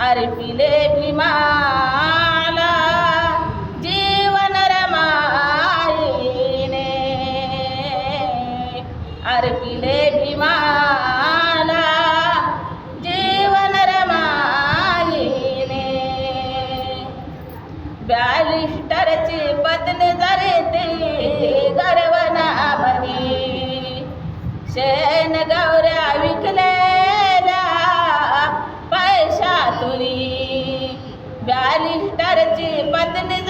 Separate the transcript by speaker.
Speaker 1: अर्पिले भीमाला जीवन रमाईने. अर्पिले भीमाला जीवन रमाईने. बॅलिस्टरची पत्नी जरी ती गर्वना शेन गौऱ्या बॅलिस्टरची पत्नी जरी ती